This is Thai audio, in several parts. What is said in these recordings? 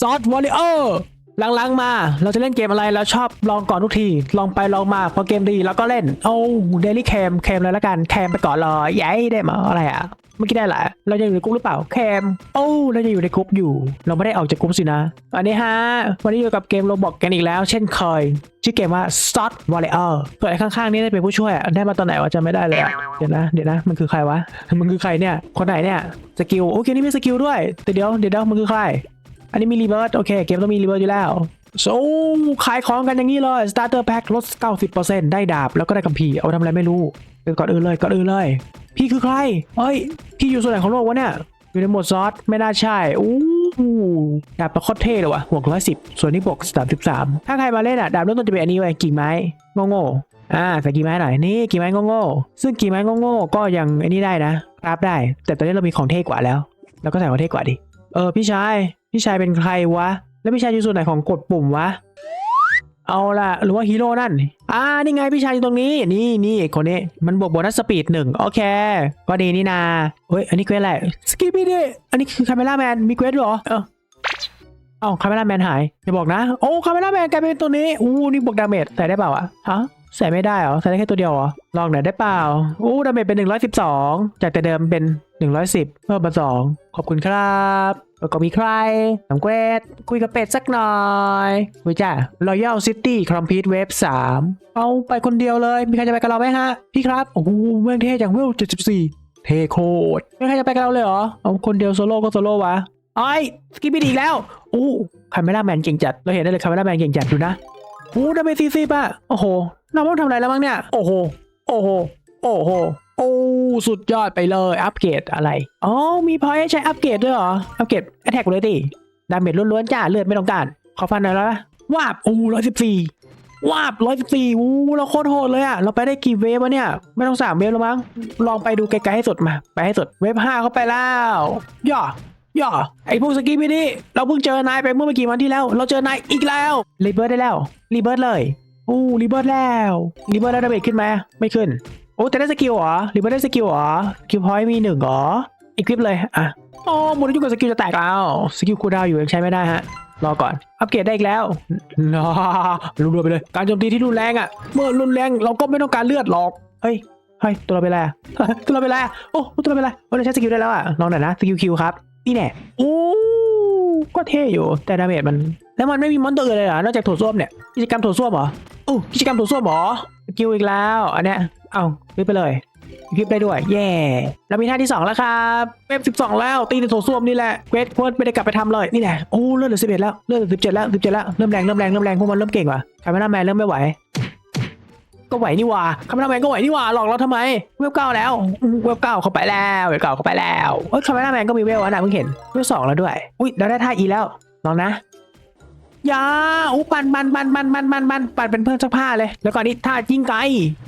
ซอสวอลเลอร์หลังๆมา เราจะเล่นเกมอะไรแล้วชอบลองก่อนทุกที ลองไปลองมาพอเกมดีแล้วก็เล่น โอ้เดลี่แคมแคมเลยละกันแคมไปก่อนเลยยัยได้มาอะไรอะเมื่อกี้ได้หละเราจะอยู่ในกรุ๊ปหรือเปล่าแคมโอ้เราจะอยู่ในกรุ๊ปอยู่ เราไม่ได้ออกจากกรุ๊ปสินะ อันนี้ฮะ วันนี้อยู่กับเกมโรบอกกันอีกแล้ว เช่นเคย ชื่อเกมว่า Start Warrior เปิดข้างๆ นี่ได้เป็นผู้ช่วยได้มาตอนไหนวะจำไม่ได้เลยเดี๋ยวนะเดี๋ยวนะมันคือใครวะมันคือใครเนี่ยคนไหนเนี่ยสกิลโอเคนี่มีสกิลด้วยแต่เดี๋ยวเดี๋ยวมันคือใคร อันนี้มีรีเบิร์สโอเค เกมต้องมีรีเบิร์สอยู่แล้วโซขายของกันอย่างนี้เลย Starter Pack ลด 90%ได้ดาบ แล้วก็ได้กัมพีเอาทำอะไรไม่รู้เก่อนอื่นเลยก่อนอื่นเลย พี่คือใครเฮ้ย พี่อยู่ส่วนไหนของโลกวะเนี่ย อยู่ในหมดซอส ไม่น่าใช่อู้ดาบประคตเท่เลยว่ะหัวร้อยสิบส่วนนี้บวกสามสิบสามถ้าใครมาเล่นอะ ดาบเริ่มต้นจะเป็นอันนี้เว้กิ่งไม้โง่ๆอ่าใส่กิ่ไม้หน่อย นี่กิ่ไม้โง่ๆซึ่งกิ่ไม้โง่ๆก็ยังอ้นี่ได้นะกราฟได้ แต่ตอนนี้เรามีของเท่กว่าแล้ว เราก็ใส่ของเท่กว่าดิ เออพี่ชาย พี่ชายเป็นใครวะ แล้วพี่ชายอยู่ส่วนไหนของกดปุ่มวะ เอาล่ะ หรือว่าฮีโร่นั่น อ่า นี่ไงพี่ชายอยู่ตรงนี้ นี่นี่คนนี้ มันบวกโบนัสสปีดหนึ่งโอเค ก็ดีนี่นาเฮ้ย อันนี้เควสอะไร สกิปปี้ดิ อันนี้คือคาเมล่าแมน มีเควสด้วยเหรอ เออเอ้าคาเมล่าแมนหาย อย่าบอกนะ โอ้คาเมล่าแมนกลายเป็นตัวนี้ อู้ นี่บวกดาเมจใส่ได้เปล่าอะฮะ ใส่ไม่ได้เหรอ ใส่ได้แค่ตัวเดียวเหรอ ลองหน่อยได้เปล่า อู้ดาเมจเป็น 112 จากแต่เดิมเป็น 110 เพิ่มมา 2 ขอบคุณครับแล้วก็มีใครน้ำเกรดคุยกับเป็ดสักหน่อยคุยจ้า Royal City Complete Wave 3 เอาไปคนเดียวเลย มีใครจะไปกับเราไหมฮะ พี่ครับ โอ้โหเมืองเท่จังเวล74 เทโคตรไม่มีใครจะไปกับเราเลยเหรอ เอาคนเดียวโซโล่ก็โซโล่วะไอ้สกิปปี้อีกแล้ว อู้คาเมล่าแมนเก่งจัด เราเห็นได้เลยคาเมล่าแมนเก่งจัดดูนะโอ้ดาเมจซีซีป่ะ โอ้โหเราไม่ต้องทำอะไรแล้วมั้งเนี่ย โอ้โห โอ้โห โอ้โห โอ้ สุดยอดไปเลย อัปเกรดอะไร อ๋อ มีพอยให้ใช้อัปเกรดด้วยเหรอ อัปเกรดแอทแทกเลยดิ ดาเมจล้วนๆจ้า เลือดไม่ต้องการ ขอฟันหน่อยแล้วนะวาบโอ้ร้อยสิบสี่วาบร้อยสิบสี่อู้เราโคตรโหดเลยอะเราไปได้กี่เวฟวะเนี่ย ไม่ต้องสามเวฟแล้วมั้ง ลองไปดูไกลๆให้สุดมา ไปให้สุด เวฟห้าเข้าไปแล้ว ย่อย่อไอพวกสกีไม่นี่เราเพิ่งเจอนายไปเมื่อไม่กี่วันที่แล้ว เราเจอนายอีกแล้วรีเบิร์ดได้แล้วรีเบิร์ดเลย โอ้รีเบิร์ดแล้วรีเบิร์ดแล้วดาเมจขึ้นไหมไม่ขึ้น โอ้แต่ได้สกิลเหรอรีเบิร์ดได้สกิลเหรอสกิลพอยต์มีหนึ่งเหรออีกคลิปเลยอะโอ้หมดอายุกับสกิลจะแตกแล้วสกิลคูลดาวอยู่ยังใช้ไม่ได้ฮะรอก่อน อัปเกรดได้อีกแล้วนรัวๆไปเลย การโจมตีที่รุนแรงอะ เมื่อรุนแรงเราก็ไม่ต้องการเลือดหรอก เฮ้ย เฮ้ย ตัวเราเป็นไรตัวเราเป็นไรโอ้ ตัวเราเป็นไรเราใช้สกิลได้แล้วอะลองหน่อยนะ สกิลคิวครับ นี่แน่โอ้ ก็เท่อยู่ แต่ดาเมจมัน แล้วมันไม่มีมอนเตอร์อื่นเลยเหรอนอกจากโถส้วมเนี่ย กิจกรรมโถส้วมเหรอโอ้กิจกรรมโถส้วมเหรอกิลอีกแล้ว อันเนี้ย เอารีบไปเลยคลิปได้ด้วย แย่เรามีท่าที่ 2 แล้วครับเว็บ12 แล้ว ตีในโถส้วมนี่แหละเควสโค้ดไม่ได้กลับไปทำเลยนี่แหละโอ้เลือดเหลือ11 แล้วเลือดเหลือ17 แล้ว17 แล้ว เริ่มแรงเริ่มแรงเริ่มแรงพวกมันเริ่มเก่งว่ะคาเมล่าแมนเริ่มไม่ไหว ก็ไหวนี่ว่าคาเมล่าแมนก็ไหวนี่ว่าหลอกเราทำไม เวลเก้าแล้ว เวลเก้าเข้าไปแล้วเวลเก้าเข้าไปแล้วเอ้ยคาเมล่าแมนก็มีเวลอะนะเพิ่งเห็นเวลสองแล้วด้วย อุ้ยเราได้ท่าอีแล้วลองนะอยาอู้ปันปันปันปันปันปันปันปันเป็นเพื่อนซักผ้าเลย แล้วก่อนนี้ท่ายิงไกล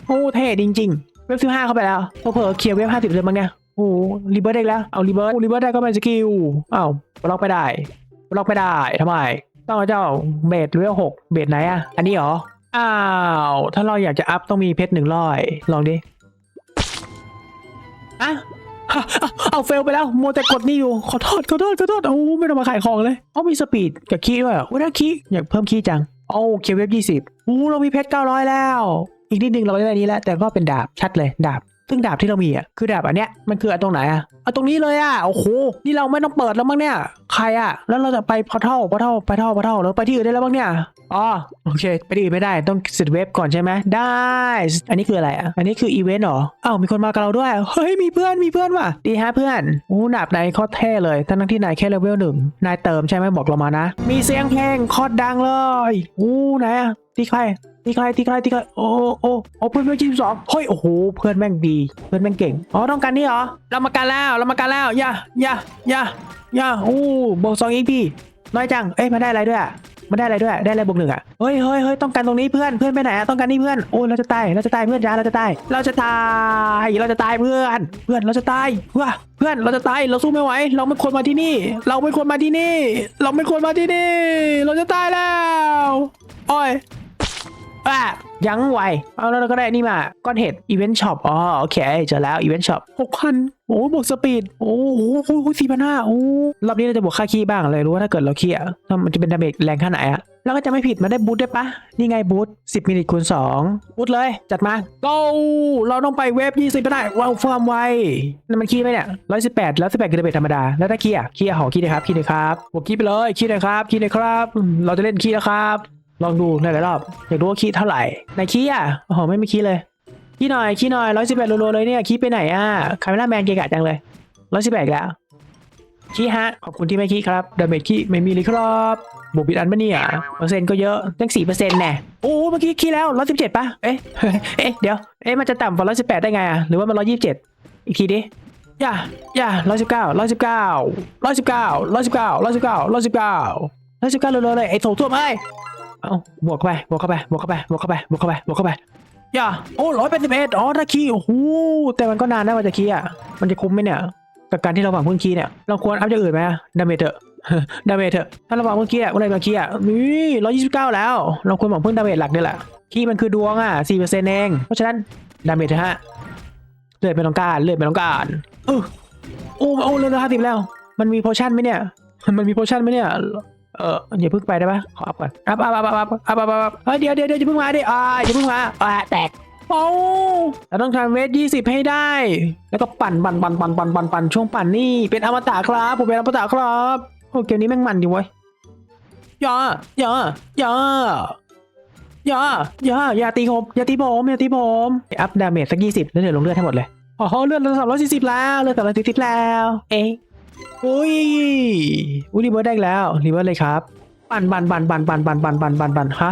โอ้เท่จริง ๆ เว็บสิบห้าเข้าไปแล้วเผลอเคลียร์เว็บห้าสิบเลยมั้งเนี่ยโอ้รีเบิร์ดได้แล้ว เอารีเบิร์ดรีเบิร์ดได้ก็เป็นสกิลอ้าวบล็อกไม่ได้บล็อกไม่ได้ทำไมต้องเจ้าเบสเลเวลหกเบสไหนอะอันนี้เหรอ อ้าว ถ้าเราอยากจะอัพต้องมีเพชรหนึ่งร้อยลองดิอะเอาเฟลไปแล้วโมวแต่กดนี่อยู่ ขอโทษขอโทษขอโทษโอ้ไม่ต้องมาขายของเลยเอามีสปีดกับคีด้วยเหรอโอ้ได้คีย์อยากเพิ่มคีจังโอ้เคเว็บยี่สิบโอ้เรามีเพชรเก้าร้อยแล้ว อีกนิดนึงเราได้อันนี้แล้ว แต่ก็เป็นดาบชัดเลยดาบ ซึ่งดาบที่เรามีอะคือดาบอันเนี้ยมันคืออันตรงไหนอะเอาตรงนี้เลยอะโอ้โหนี่เราไม่ต้องเปิดแล้วมั้งเนี่ยใครอะแล้วเราจะไปพอเท่าพอเท่าไปเท่าพอเท่าแล้วไปที่อื่นได้แล้วบ้างเนี่ยอ๋อโอเค ไปที่อื่นไม่ได้ต้องสร็จเว็บก่อนใช่ไหมได้ อันนี้คืออะไรอะอันนี้คืออีเวนต์เหรออ้าวมีคนมากับเราด้วยเฮ้ยมีเพื่อนมีเพื่อนว่ะดีฮะเพื่อนโอ้ดาบนายโคตรเท่เลยทั้งที่นายแค่เลเวลหนึ่งนายเติมใช่ไหมบอกเรามานะ มีเสียงเพลงคตรดังเลยอู้ไหนอะที่ใคร ตีใครตีใครตีใครโอ้โอ้โอ้เพื่อนเพื่อนยี่สิบสองเฮ้ยโอ้โหเพื่อนแม่งดี เพื่อนแม่งเก่งอ๋อต้องการนี่เหรอเรามากันแล้วเรามากันแล้วอย่าอย่าอย่าอย่าโอ้บวกสองอีกพี่น้อยจังเอ้ยมาได้อะไรด้วยอะมาได้อะไรด้วย ได้อะไรบวกหนึ่งอะ เฮ้ยเฮ้ยเฮ้ยต้องการตรงนี้เพื่อน เพื่อนไปไหนอะต้องการนี่เพื่อน โอ้เราจะตาย เราจะตายเพื่อนจ้าเราจะตาย เราจะตาย เราจะตายเพื่อน เพื่อนเราจะตายเพื่อเพื่อนเราจะตาย เราสู้ไม่ไหว เราไม่ควรมาที่นี่ เราไม่ควรมาที่นี่ เราไม่ควรมาที่นี่ เราจะตายแล้ว อ้อย อะยังไวเอาแล้วเราก็ได้นี่มาก้อนเห็ดอีเวนต์ช็อปอ๋อโอเคเจอแล้วอีเวนต์ช็อปหกพันโอ้บวกสปีดโอ้โหสี่พันห้าโอ้รอบนี้เราจะบวกค่าคีย์บ้างเลยรู้ว่าถ้าเกิดเราคีย์อะมันจะเป็นดาเมจแรงแค่ไหนอะแล้วก็จะไม่ผิดมันได้บูทได้ปะนี่ไงบูทสิบมิลลิคูณสองบูทเลย จัดมา go เราต้องไปเวฟยี่สิบไปได้ว้าวฟาร์มไวนั่นมันคีย์ไหมเนี่ยร้อยสิบแปดแล้วสิบแปดคือดาเมจธรรมดาแล้วถ้าคีย์อะคีย์อะหอคีย์นะครับคีย์เลยครับบวกคีย์ไปเลยคีย์เลยครับคีย์เลยครับ เราจะเล่นคีย์แล้วครับ ลองดูหลายๆรอบอยากรู้ว่าคีเท่าไหร่ไหนคีอะโอ้โหไม่มีคีเลยคีหน่อยคีหน่อยร้อยสิบแปดโลเลยเนี่ยคีไปไหนอะคาเมล่าแมนเกะกะจังเลยร้อยสิบแปดแล้วคีฮะขอบคุณที่ไม่คีครับดาเมจคีไม่มีเลยครับบวกบิดอันปะเนี่ยเปอร์เซ็นต์ก็เยอะตั้งสี่เปอร์เซ็นต์แน่โอ้เมื่อกี้คีแล้วร้อยสิบเจ็ดปะเอ๊ะเอ๊ะเดี๋ยวเอ๊ะมันจะต่ำกว่าร้อยสิบแปดได้ไงอะหรือว่ามันร้อยยี่สิบเจ็ดอีกทีดิย่าย่าร้อยสิบเก้าร้อยสิบเก้าร้อยสิบเก้าร้อยสิบเก้าร้อยสิบเก้าร้อยสิบเก้าร้อยสิบเก้าเลยเลยไอ้โถท่วมเอ้ เอาบวกเข้าไปบวกเข้าไปบวกเข้าไปบวกเข้าไปบวกเข้าไปบวกเข้าไปอย่าโอ้ร้อยแปดสิบเอ็ดอ๋อถ้าคีโอ้โหแต่มันก็นานนะกว่าจะคีอะมันจะคุ้มไหมเนี่ยกับการที่เราหวังพึ่งคีเนี่ยเราควรอัพอย่างอื่นไหมดาเมจเถอะดาเมจเถอะถ้าเราหวังพึ่งคีอะอไรมาคีอะนี่ร้อยยี่สิบเก้าแล้ว เราควรหวังพึ่งดาเมจหลักนี่แหละคีมันคือดวงอะสี่เปอร์เซ็นต์เองเพราะฉะนั้นดาเมจเถอะฮะเลือดไม่ต้องการเลือดไม่ต้องการเออโอ้โอ้เลือดห้าสิบแล้ว มันมีโพชั่นไหมเนี่ยมันมีโพชั่นไหมเนี่ย เอออย่าเพิ่งไปได้ปะขออัพก่อนอัพอัพอัพอัพอัพอัพอัพอัพเฮ้ยเดี๋ยวเดี๋ยวเดี๋ยวอย่าเพิ่งมาดิอ่าอย่าเพิ่งมาอ่าแตกโอ้เราต้องทำเวทยี่สิบให้ได้ แล้วก็ปั่นปั่นปั่นปั่นปั่นปั่นปั่นช่วงปั่นนี่เป็นอมตะครับผมเป็นอมตะครับโอ้เกมนี้แม่งมันดีเว้ยอย่าอย่าอย่าอย่าอย่าอย่าตีผมอย่าตีผมอย่าตีผมอัพดาเมจสักยี่สิบแล้วเดี๋ยวลงเลือดให้หมดเลยอ๋อเลือดเราสามร้อยสี่สิบแล้วเลือดสามร้อยสี่สิบแล้ว เอ๊ะ อุ้ยอุ้ยรีเวิร์สได้แล้วรีเวิร์สเลยครับปั่นปั่นปั่นปั่นปั่นปั่นปั่นปั่นปั่นปั่นฮะ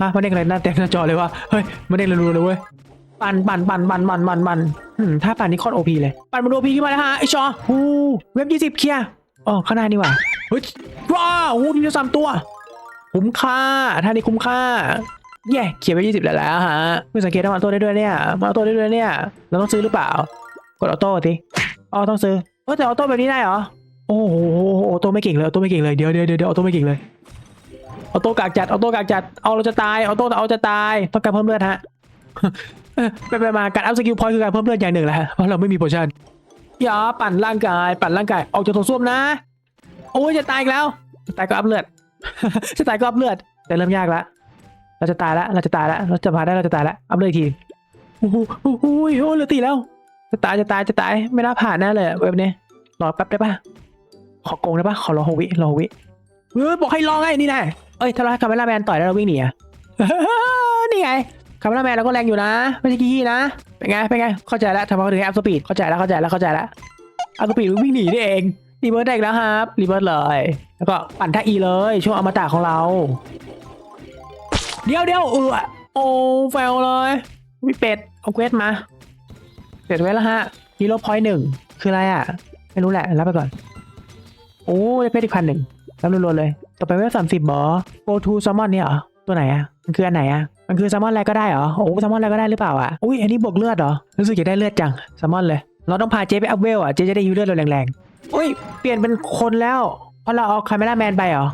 ฮะมันเด้งอะไรหน้าเต็มหน้าจอเลยวะเฮ้ยมันเด้งรัวๆเลยเว้ยปั่นปั่นปั่นปั่นปั่นปั่นปั่นถ้าปั่นนี่โคตรโอพีเลยปั่นมันโอพีขึ้นมาแล้วฮะไอชอฮูเว็บยี่สิบเคลียร์อ๋อข้างหน้านี่ว่าเฮ้ยว้าวโอ้ทีเดียวสามตัว คุ้มค่าท่านี้คุ้มค่าเย่เขียนไปยี่สิบแล้วแล้วฮะเพิ่สังเกตว่ามาตัวได้ด้วยเนี่ยมาตัวได้ด้วยเนี่ยเราต้องซื้อหรือเปล่ากดออโต้สิอ๋อต้องซื้อ เออแต่ออโต้แบบนี้ได้เหรอ โอ้โหออโต้ไม่เก่งเลยออโต้ไม่เก่งเลยเดี๋ยวเดี๋ยวเดี๋ยวเดี๋ยวออโต้ไม่เก่งเลย ออโต้กากจัด ออโต้กากจัด เอาเราจะตาย ออโต้เอาจะตาย ต้องการเพิ่มเลือดฮะไปไปมาการอัพสกิลพอยต์คือการเพิ่มเลือดอย่างหนึ่งแหละเพราะเราไม่มีโพชั่นอย่าปั่นร่างกาย ปั่นร่างกาย ออกจากโถส้วมนะ โอ้ยจะตายอีกแล้ว จะตายก็อัพเลือด จะตายก็อัพเลือด แต่เริ่มยากละเราจะตายละ เราจะตายละ เราจะมาได้ เราจะตายละ อัพเลือดทีโอ้โหโอ้โหโอ้โหเหลือตีแล้ว จะตายจะตายจะตายไม่น่าผ่านแน่เลยเว็บนี้รอแป๊บได้ปะขอโกงได้ปะขอรอหกวิรอหกวิเฮ้ยบอกให้รอไงนี่แน่เอ้ยถ้าเราคาเมล่าแมนต่อยแล้วเราวิ่งหนีอะนี่ไงคาเมล่าแมนเราก็แรงอยู่นะ ไม่ใช่ขี้นะเป็นไงเป็นไงเข้าใจแล้วทำไมเขาถึงให้อัพสปีดเข้าใจแล้วเข้าใจแล้วเข้าใจแล้วอัพสปีดวิ่งหนีนี่เองรีเวิร์สได้แล้วครับรีเวิร์สเลย แล้วก็ปั่นท่าอีเลย ช่วงอมตะของเรา เดี๋ยวเดี๋ยวเออโอ้แฟลเลยวิเป็ดเอาเควสมา เสร็จไว้แล้วฮะฮีโร่พอยต์หนึ่งคืออะไรอะ ไม่รู้แหละ รับไปก่อน โอ้ได้เพชรอีกพันหนึ่งรับรัวๆเลย ต่อไปเวลสามสิบบอ go to summon เนี่ยเหรอ ตัวไหนอะ มันคืออันไหนอะ มันคือ summon อะไรก็ได้เหรอ โอ้ summon อะไรก็ได้หรือเปล่าอะ อุ้ยอันนี้บวกเลือดเหรอ รู้สึกอยากได้เลือดจัง summon เลย เราต้องพาเจ๊ไปอัพเวลอะ เจ๊จะได้ฮิวเลือดเราแรงๆ อุ้ย เปลี่ยนเป็นคนแล้ว เพราะเราเอาคาเมล่าแมนไปเหรอ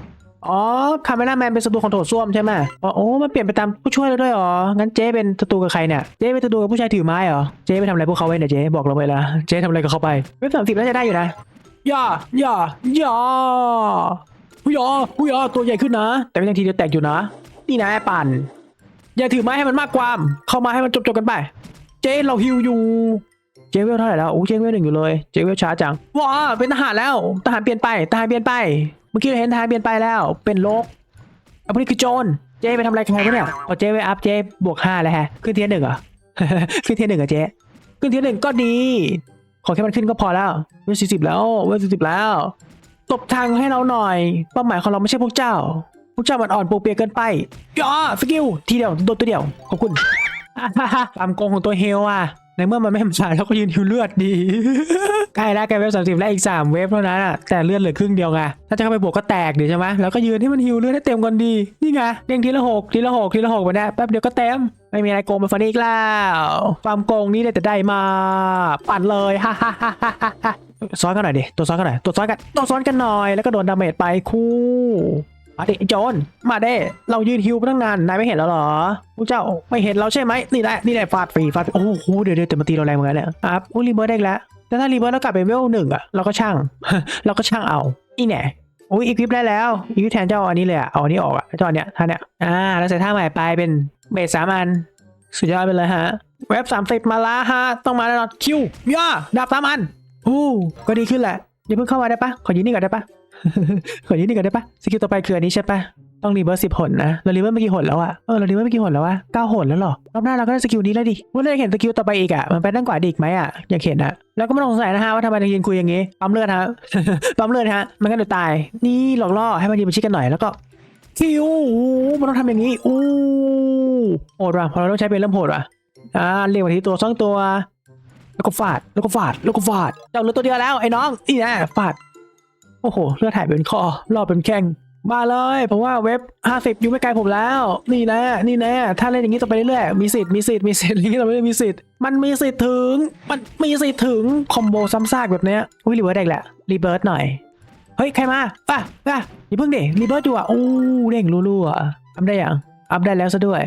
อ๋อคาเมล่าแมนเป็นศัตรูของโถส้วมใช่ไหมอ๋อโอ้มันเปลี่ยนไปตามผู้ช่วยเราด้วยเหรองั้นเจ๊เป็นศัตรูกับใครเนี่ยเจ๊เป็นศัตรูกับผู้ชายถือไม้เหรอเจ๊ไปทำอะไรพวกเขาไว้เนี่ยเจ๊บอกเราไปละเจ๊ทำอะไรกับเขาไปเว็บสามสิบน่าจะได้อยู่นะย่าย่าย่าหุยอหุยอตัวใหญ่ขึ้นนะ แต่ก็ยังทีเดียวแตกอยู่นะ นี่นะไอ้ปั่นอย่าถือไม้ให้มันมากความ เข้ามาให้มันจบๆกันไป เจ๊เราฮิวอยู่เจ๊เวลเท่าไหร่แล้วโอ้เจ๊เวลหนึ่งอยู่เลย เจ๊เวลช้าจังว้าเป็นทหารแล้วทหารเปลี่ยนไปทหารเปลี่ยนไป มื่อกี้เราเห็นทารเปลี่ยนไปแล้ว เป็นโลกอันนี้คือโจร เจ๊ไปทำอะไรใครวะเนี่ยพอเจ๊ไปอัพเจ๊บวกห้าแล้วฮะ ขึ้นเทียร์หนึ่งเหรอ ขึ้นเทียร์หนึ่งเหรอเจ๊ ขึ้นเทียร์หนึ่งก็ดี ขอแค่มันขึ้นก็พอแล้ว เวลสี่สิบแล้ว เวลสี่สิบแล้ว ตบทางให้เราหน่อย เป้าหมายของเราไม่ใช่พวกเจ้า พวกเจ้ามันอ่อนปูเปียกเกินไปย่าสกิล ทีเดียว โดนตัวเดียว ขอบคุณความโกงของตัวเฮลอะ ในเมื่อมันไม่มาแล้วก็ยืนฮิวเลือดดีใกล้แล้วใกเวฟสามสิบแล้วอีกสามเวฟเท่านั้นอะแต่เลือดเหลือครึ่งเดียวไงถ้าจะเข้าไปบวกก็แตกเดี๋ยวใช่ไหมแล้วก็ยืนให้มันฮิวเลือดให้เต็มก่อนดีนี่ไงเด้งทีละหกทีละหกทีละหกไปเนี่ยแป๊บเดียวก็เต็มไม่มีอะไรโกงมาฟันอีกแล้วความโกงนี้ได้แต่ได้มาปั่นเลยฮ่าฮ่าฮ่าฮ่าฮ่าซ้อนกันหน่อยดิตัวซ้อนกันหน่อยตัวซ้อนกันตัวซ้อนกันหน่อยแล้วก็โดนดาเมจไปคู่ มาดิโจนมาเด้เรายืนฮิวมาตั้งนานนายไม่เห็นแล้วเหรอพวกเจ้าไม่เห็นเราใช่ไหมนี่แหละนี่แหละฟาดฟรีฟาดโอ้โหเดี๋ยวเดี๋ยวแต่มาตีเราแรงเหมือนกันเนี่ยครับอุ้ยรีเบิร์ดได้แล้วแต่ถ้ารีเบิร์ดแล้วกลับไปเวลหนึ่งอะเราก็ช่างเราก็ช่างเอาอีแหน่อุ้ยอีคลิปได้แล้วอีคลิปแทนเจ้าอันนี้เลยอะเอาอันนี้ออกอะเจ้าอันเนี้ยท่านเนี้ยอ่าแล้วใส่ท่าใหม่ไปเป็นเบสสามอันสุดยอดไปเลยฮะเว็บสามสิบมาละฮะต้องมาแน่นอนคิวย่าดาบสามอันอู้ก็ดีขึ้นแหละอย่าเพิ่งเข้ามาได้ปะขอยืนนี่ก่อนได้ปะ ขอยืนนี่ก่อนได้ปะสกิลต่อไปคืออันนี้ใช่ปะต้องรีเบิร์สิบหนนะเรารีเบิร์ไม่กี่หนแล้วอะเออเรารีเบิร์ไม่กี่หนแล้ววะเก้าหนแล้วหรอรอบหน้าเราก็ได้สกิลนี้แล้วดิว่าเราอยากเห็นสกิลต่อไปอีกอะมันไปด้านกวาดีอีกไหมอะอยากเห็นอะแล้วก็ไม่ต้องสงสัยนะฮะว่าทำไมถึงยืนคุยอย่างงี้ปั๊มเลือดฮะปั๊มเลือดฮะมันก็เดี๋ยวตาย นี่หลอกล่อให้มันยืนไปชิดกันหน่อยแล้วก็คิวมันต้องทำอย่างนี้อู้โหดว่ะพอเราต้องใช้เป็นเริ่มโหดว่ะอ่าเรียกว่าทีตัวสองตัวแล้วก็ฟาดแล้วก็ฟาดแล้วก็ฟาดเจ้าเหลือตัวเดียวแล้วไอ้น้องนี่น่ฟาด อ้โหเลือดถ่ายเป็นคอรอบเป็นแข้งมาเลยเพราะว่าเว็บ 50 อยู่ไม่ไกลผมแล้ว นี่แน่นี่แน่ถ้าเล่นอย่างนี้ต่อไปเรื่อยๆมีสิทธิ์มีสิทธิ์มีสิทธิ์อย่างนี้ต่อไปเรื่อยมีสิทธิ์มันมีสิทธิ์ถึง มันมีสิทธิ์ถึงคอมโบซ้ำซากแบบเนี้ยอุ้ยรีเบิร์ดได้อีกแหละรีเบิร์ดหน่อยเฮ้ยใครมาป่ะป่ะอย่าเพิ่งดิรีเบิร์ดอยู่อะโอ้เด้งรัวๆอะอัพได้ยังอัพได้แล้วซะด้วย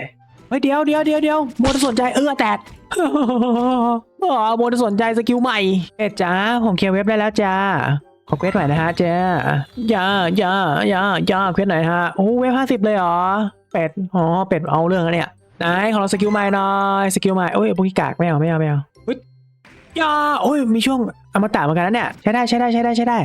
เฮ้ยเดี๋ยวเดี๋ยวเดี๋ยวเดี๋ยวโมจะสนใจเออแตกอ๋อโมจะสนใจสกิลใหม่เอ็ดจ้าผมเคลียร์เว็บได้แล้วจ้า ขอเควสใหม่นะฮะจ้าอย่าอย่าอย่าอย่าเควสไหนอยฮะ โอ้เว็บห้าสิบเลยเหรอ เป็ด อ๋อ เป็ดเอาเรื่องแล้วเนี่ย ไหนขอลองสกิลใหม่หน่อย สกิลใหม่โอ้ยพวกนี้กากไม่เอาไม่เอาไม่เอาเฮ้ยอย่าโอ้ย มีช่วงอมตะเหมือนกันนะเนี่ย ใช้ได้ใช้ได้ใช้ได้ใช้ได้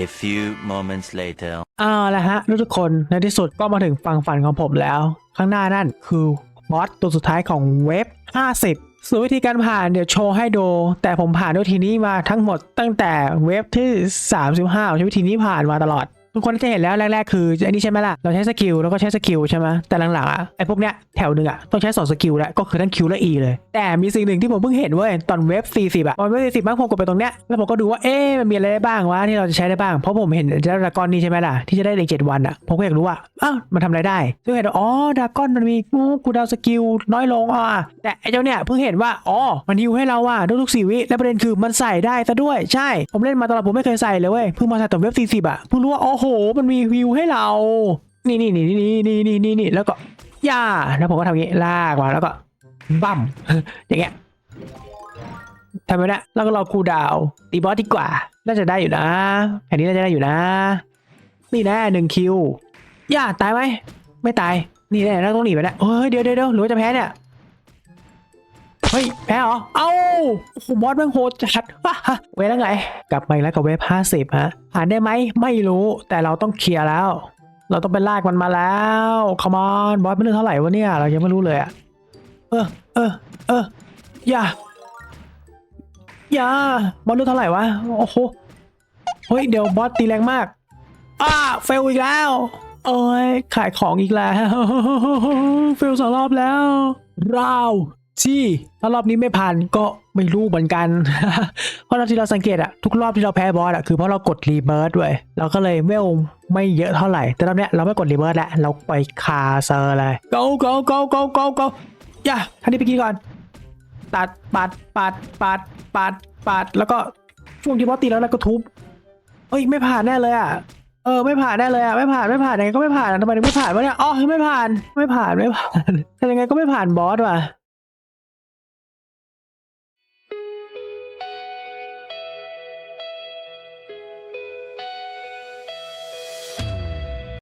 A few moments later. เอาละฮะทุกคน ในที่สุดก็มาถึงฝั่งฝันของผมแล้ว ข้างหน้านั่นคือบอสตัวสุดท้ายของเว็บ50 ส่วนวิธีการผ่านเดี๋ยวโชว์ให้ดู แต่ผมผ่านด้วยวิธีนี้มาทั้งหมดตั้งแต่เว็บที่ 35ใช้วิธีนี้ผ่านมาตลอด ทุกคนจะเห็นแล้วแรกๆคืออันนี้ใช่ไหมล่ะเราใช้สกิลแล้วก็ใช้สกิลใช่ไหมแต่หลังๆอะไอ้พวกเนี้ยแถวหนึ่งอะต้องใช้สองสกิลแล้วก็คือทั้งคิวและ E เลย แต่มีสิ่งหนึ่งที่ผมเพิ่งเห็นเว้ยตอนเว็บ 40อะตอนเว็บ40บ้างผมกดไปตรงเนี้ยแล้วผมก็ดูว่าเอ๊ะมันมีอะไรได้บ้างวะที่เราจะใช้ได้บ้างเพราะผมเห็นเจ้าดราก้อนนี่ใช่ไหมล่ะที่จะได้ในเจ็ดวันอะผมก็อยากรู้ว่าอ้าวมันทำอะไรได้ซึ่งเห็นว่าอ๋อดราก้อนมันมีกูกูดาวสกิลน้อยลงอะแต่ไอ้เจ้าเนี่ยเพิ่งเห็นว่าอ๋อมันฮิวให้เราอะทุกๆสี่วิและประเด็นคือมันใส่ได้ซะด้วย ใช่ ผมเล่นมาตลอดผมไม่เคยใส่เลยเว้ยเพิ่งมาใส่ตอนเว็บ40อะเพิ่งรู้ว่าอ๋อโหมันมีฮิวให้เรา นี่นี่นี่นี่นี่นี่นี่นี่แล้วก็ย่าแล้วผมก็ทำอย่างงี้ลากมาแล้วก็บั่มอย่างเงี้ยทำไปนะแล้วก็รอคูดาวตีบอสดีกว่า น่าจะได้อยู่นะแผนนี้น่าจะได้อยู่นะ นี่แน่หนึ่งคิวย่าตายไหมไม่ตาย นี่แน่เราต้องหนีไปนะเฮ้ยเดี๋ยเดี๋ยวเดี๋ยวหรือว่าจะแพ้เนี่ย เฮ้ยแพ้เหรอ เอ้าโอ้โหบอสแม่งโหดจัดเวแล้วไง กลับมาแล้วกับเวฟห้าสิบฮะผ่านได้ไหมไม่รู้แต่เราต้องเคลียร์แล้ว เราต้องไปลากมันมาแล้วคอมอนบอสไม่เรื่องเท่าไหร่วะเนี่ย เรายังไม่รู้เลยอะเออเออเอออย่าอย่าบอสเรื่องเท่าไหร่วะโอ้โหเฮ้ยเดี๋ยวบอสตีแรงมากอ้าเฟลอีกแล้วโอ้ยขายของอีกแล้วเฟลสองรอบแล้วราว ที่ถ้ารอบนี้ไม่ผ่านก็ไม่รู้เหมือนกัน เพราะเราที่เราสังเกตอะทุกรอบที่เราแพ้บอสอะคือเพราะเรากดรีเบิร์ดด้วยเราก็เลยเวลไม่เยอะเท่าไหร่ แต่รอบเนี้ยเราไม่กดรีเบิร์ดแล้วเราไปคาเซอร์เลย go go go go go go อย่าท่านนี้ไปกินก่อน ตัดปัดปัดปัดปัดปัดแล้วก็ช่วงที่บอสตีแล้วเราก็ทุบเอ้ยไม่ผ่านแน่เลยอะเออไม่ผ่านแน่เลยอะไม่ผ่านไม่ผ่านยังไงก็ไม่ผ่านทำไมถึงไม่ผ่านวะเนี่ยอ๋อไม่ผ่านไม่ผ่านไม่ผ่านทำยังไงก็ไม่ผ่านบอสว่ะ